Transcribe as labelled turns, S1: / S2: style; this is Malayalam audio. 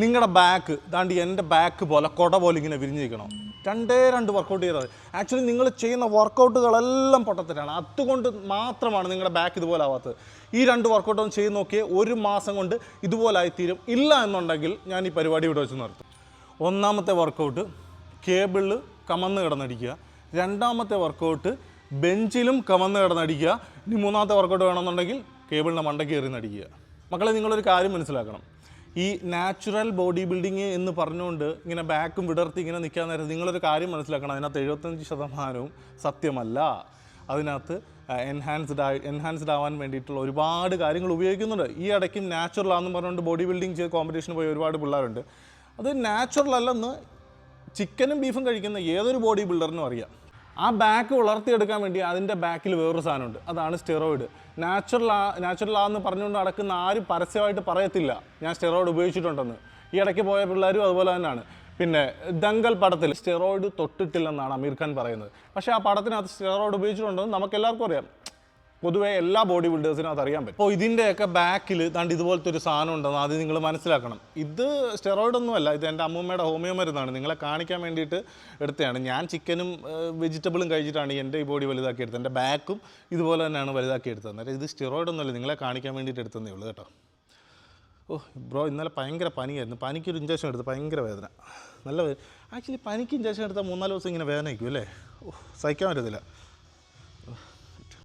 S1: നിങ്ങളുടെ ബാക്ക് ദാണ്ടി എന്റെ ബാക്ക് പോലെ കൊട പോലെ ഇങ്ങനെ വിരിഞ്ഞിരിക്കണം? രണ്ടേ രണ്ട് വർക്കൗട്ട് ചെയ്യുന്നത് ആക്ച്വലി നിങ്ങൾ ചെയ്യുന്ന വർക്കൗട്ടുകളെല്ലാം പൊട്ടത്തിലാണ് അതുകൊണ്ട് മാത്രമാണ് നിങ്ങളുടെ ബാക്ക് ഇതുപോലെ ആവാത്തത്. ഈ രണ്ട് വർക്കൗട്ടും ചെയ്ത് നോക്കിയേ ഒരു മാസം കൊണ്ട് ഇതുപോലെ ആയിത്തീരും. ഇല്ല എന്നുണ്ടെങ്കിൽ ഞാൻ ഈ പരിപാടി ഇവിടെ വെച്ച് നിർത്തും. ഒന്നാമത്തെ വർക്കൗട്ട് കേബിളിൽ കമന്ന് കിടന്നടിക്കുക. രണ്ടാമത്തെ വർക്കൗട്ട് ബെഞ്ചിലും കമന്ന് കിടന്നടിക്കുക. ഇനി മൂന്നാമത്തെ വർക്കൗട്ട് വേണമെന്നുണ്ടെങ്കിൽ കേബിളിന്റെ മണ്ടയ്ക്ക് കയറി നടിക്കുക. മക്കളെ നിങ്ങളൊരു കാര്യം മനസ്സിലാക്കണം. ഈ നാച്ചുറൽ ബോഡി ബിൽഡിങ് എന്ന് പറഞ്ഞുകൊണ്ട് ഇങ്ങനെ ബാക്കും വിടർത്തി ഇങ്ങനെ നിൽക്കാൻ നേരം നിങ്ങളൊരു കാര്യം മനസ്സിലാക്കണം. അതിനകത്ത് എഴുപത്തഞ്ച് ശതമാനവും സത്യമല്ല. അതിനകത്ത് എൻഹാൻസ്ഡ് ആയി എൻഹാൻസ്ഡ് ആവാൻ വേണ്ടിയിട്ടുള്ള ഒരുപാട് കാര്യങ്ങൾ ഉപയോഗിക്കുന്നുണ്ട്. ഈ ഇടയ്ക്കും നാച്ചുറൽ ആണെന്ന് പറഞ്ഞുകൊണ്ട് ബോഡി ബിൽഡിംഗ് ചെയ്ത് കോമ്പറ്റീഷന് പോയി ഒരുപാട് പിള്ളേരുണ്ട്. അത് നാച്ചുറൽ അല്ലെന്ന് ചിക്കനും ബീഫും കഴിക്കുന്ന ഏതൊരു ബോഡി ബിൽഡറിനും അറിയാം. ആ ബാക്ക് വളർത്തിയെടുക്കാൻ വേണ്ടി അതിന്റെ ബാക്കിൽ വേറൊരു സാധനമുണ്ട്. അതാണ് സ്റ്റെറോയിഡ് നാച്ചുറൽ ആ നാച്ചുറൽ ആന്ന് പറഞ്ഞുകൊണ്ട് നടക്കുന്ന ആരും പരസ്യമായിട്ട് പറയത്തില്ല. ഞാൻ സ്റ്റെറോയിഡ് ഉപയോഗിച്ചിട്ടുണ്ടെന്ന്. ഈ ഇടയ്ക്ക് പോയ പിള്ളേരും അതുപോലെ തന്നെയാണ്. പിന്നെ ദങ്കൽ പടത്തിൽ സ്റ്റെറോയിഡ് തൊട്ടിട്ടില്ലെന്നാണ് അമീർ ഖാൻ പറയുന്നത്. പക്ഷേ ആ പടത്തിനകത്ത് സ്റ്റെറോയിഡ് ഉപയോഗിച്ചിട്ടുണ്ടെന്ന് നമുക്ക് എല്ലാവർക്കും അറിയാം. പൊതുവേ എല്ലാ ബോഡി ബിൽഡേഴ്സിനും അത് അറിയാൻ പറ്റും. അപ്പോൾ ഇതിന്റെയൊക്കെ ബാക്കിൽ ദാണ്ട് ഇതുപോലത്തെ ഒരു സാധനം ഉണ്ടെന്ന് ആദ്യം നിങ്ങൾ മനസ്സിലാക്കണം. ഇത് സ്റ്റെറോയിഡ് ഒന്നുമല്ല ഇത് എന്റെ അമ്മൂമ്മയുടെ ഹോമിയോ മരുന്നാണ്. നിങ്ങളെ കാണിക്കാൻ വേണ്ടിയിട്ട് എടുത്തതാണ്. ഞാൻ ചിക്കനും വെജിറ്റബിളും കഴിച്ചിട്ടാണ് എന്റെ ഈ ബോഡി വലുതാക്കി എടുത്തത് എന്റെ ബാക്കും ഇതുപോലെ തന്നെയാണ് വലുതാക്കി എടുത്തത് അന്നേരം ഇത് സ്റ്റെറോയിഡ് ഒന്നുമല്ല നിങ്ങളെ കാണിക്കാൻ വേണ്ടിയിട്ട് എടുത്തതേ ഉള്ളൂ കേട്ടോ. ഓ ബ്രോ ഇന്നലെ ഭയങ്കര പനിയായിരുന്നു. പനിക്കൊരു ഇഞ്ചക്ഷൻ എടുത്ത് ഭയങ്കര വേദന. നല്ല ആക്ച്വലി പനിക്ക് ഇഞ്ചക്ഷൻ എടുത്താൽ മൂന്നാൽ ദിവസം ഇങ്ങനെ വേദന വയ്ക്കും അല്ലേ? ഓ സഹിക്കാൻ പറ്റത്തില്ല.